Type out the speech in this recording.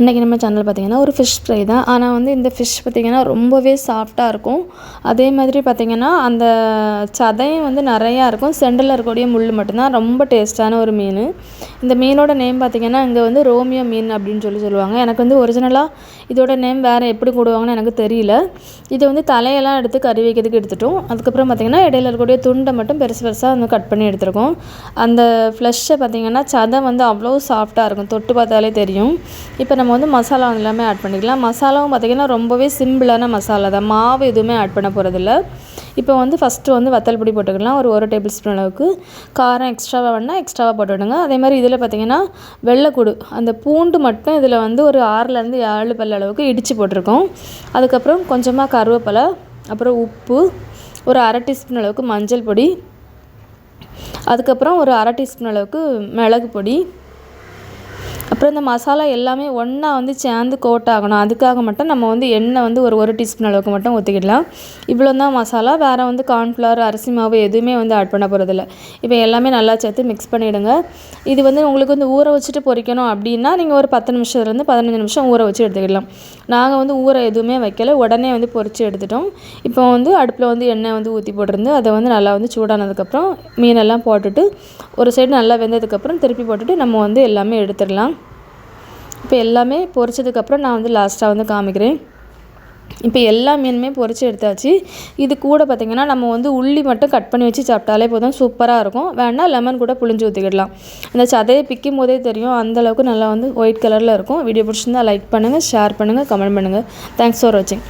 இன்றைக்கி நம்ம சேனல் பார்த்திங்கன்னா ஒரு ஃபிஷ் ஃப்ரை தான். ஆனால் வந்து இந்த ஃபிஷ் பார்த்திங்கன்னா ரொம்பவே சாஃப்டாக இருக்கும். அதே மாதிரி பார்த்திங்கன்னா அந்த சதையும் வந்து நிறையா இருக்கும். சென்டரில் இருக்கக்கூடிய முள் மட்டும்தான். ரொம்ப டேஸ்ட்டான ஒரு மீன். இந்த மீனோட நேம் பார்த்திங்கன்னா இங்கே வந்து ரோமியோ மீன் அப்படின்னு சொல்லி சொல்லுவாங்க. எனக்கு வந்து ஒரிஜினலாக இதோட நேம் வேறு எப்படி கூடுவாங்கன்னு எனக்கு தெரியல. இதை வந்து தலையெல்லாம் எடுத்து கறி வைக்கிறதுக்கு எடுத்துட்டோம். அதுக்கப்புறம் பார்த்திங்கன்னா இடையில இருக்கக்கூடிய துண்டை மட்டும் பெருசு பெருசாக வந்து கட் பண்ணி எடுத்துருக்கோம். அந்த ஃப்ளஷ்ஷை பார்த்திங்கன்னா சதை வந்து அவ்வளோ சாஃப்டாக இருக்கும். தொட்டு பார்த்தாலே தெரியும். இப்போ நம்ம வந்து மசாலா எல்லாமே ஆட் பண்ணிக்கலாம். மசாலாவும் பார்த்திங்கன்னா ரொம்பவே சிம்பிளான மசாலா தான். மாவு எதுவுமே ஆட் பண்ண போகிறதில்ல இப்போ வந்து ஃபஸ்ட்டு வந்து வத்தல் பொடி போட்டுக்கலாம். ஒரு ஒரு டேபிள் ஸ்பூன் அளவுக்கு. காரம் எக்ஸ்ட்ராவாக வேணால் எக்ஸ்ட்ராவாக போட்டு விடுங்க. அதே மாதிரி இதில் பார்த்திங்கன்னா வெள்ளைக்கூடு. அந்த பூண்டு மட்டும் இதில் வந்து ஒரு ஆறுலேருந்து ஏழு பல் அளவுக்கு இடித்து போட்டிருக்கோம். அதுக்கப்புறம் கொஞ்சமாக கருவேப்பிலை அப்புறம் உப்பு ஒரு அரை டீஸ்பூன் அளவுக்கு மஞ்சள் பொடி அதுக்கப்புறம் ஒரு அரை டீஸ்பூன் அளவுக்கு மிளகு பொடி அப்புறம் இந்த மசாலா எல்லாமே ஒன்றா வந்து சேர்ந்து கோட் ஆகணும் அதுக்காக மட்டும் நம்ம வந்து எண்ணெய் வந்து ஒரு ஒரு டீஸ்பூன் அளவுக்கு மட்டும் ஊற்றிக்கிடலாம் இவ்வளோ தான் மசாலா. வேறு வந்து கார்ன்ஃப்ளவர் அரிசி மாவு எதுவுமே வந்து ஆட் பண்ண போகிறதில்ல இப்போ எல்லாமே நல்லா சேர்த்து மிக்ஸ் பண்ணிவிடுங்க இது வந்து உங்களுக்கு வந்து ஊற வச்சுட்டு பொரிக்கணும் அப்படின்னா நீங்கள் ஒரு பத்து நிமிஷத்துலேருந்து பதினஞ்சு நிமிஷம் ஊற வச்சு எடுத்துக்கிடலாம். நாங்கள் வந்து ஊற எதுவுமே வைக்கல. உடனே வந்து பொரித்து எடுத்துட்டோம். இப்போ வந்து அடுப்பில் வந்து எண்ணெய் வந்து ஊற்றி போட்டிருந்து அதை வந்து நல்லா வந்து சூடானதுக்கப்புறம் மீனெல்லாம் போட்டுட்டு ஒரு சைடு நல்லா வெந்ததுக்கப்புறம் திருப்பி போட்டுட்டு நம்ம வந்து எல்லாமே எடுத்துடலாம். இப்போ எல்லாமே பொரிச்சதுக்கப்புறம் நான் வந்து லாஸ்ட்டாக வந்து காமிக்கிறேன். இப்போ எல்லா மீனுமே பொரித்து எடுத்தாச்சு. இது கூட பார்த்திங்கன்னா நம்ம வந்து உள்ளி மட்டும் கட் பண்ணி வச்சு சாப்பிட்டாலே போதும். சூப்பராக இருக்கும். வேணால் லெமன் கூட புளிஞ்சு ஊற்றிக்கிடலாம் அந்த சதையை பிக்கும் போதே தெரியும். அந்தளவுக்கு நல்லா வந்து ஒயிட் கலரில் இருக்கும். வீடியோ பிடிச்சிருந்தா லைக் பண்ணுங்கள் ஷேர் பண்ணுங்கள் கமெண்ட் பண்ணுங்கள் தேங்க்ஸ் ஃபார் வாட்சிங்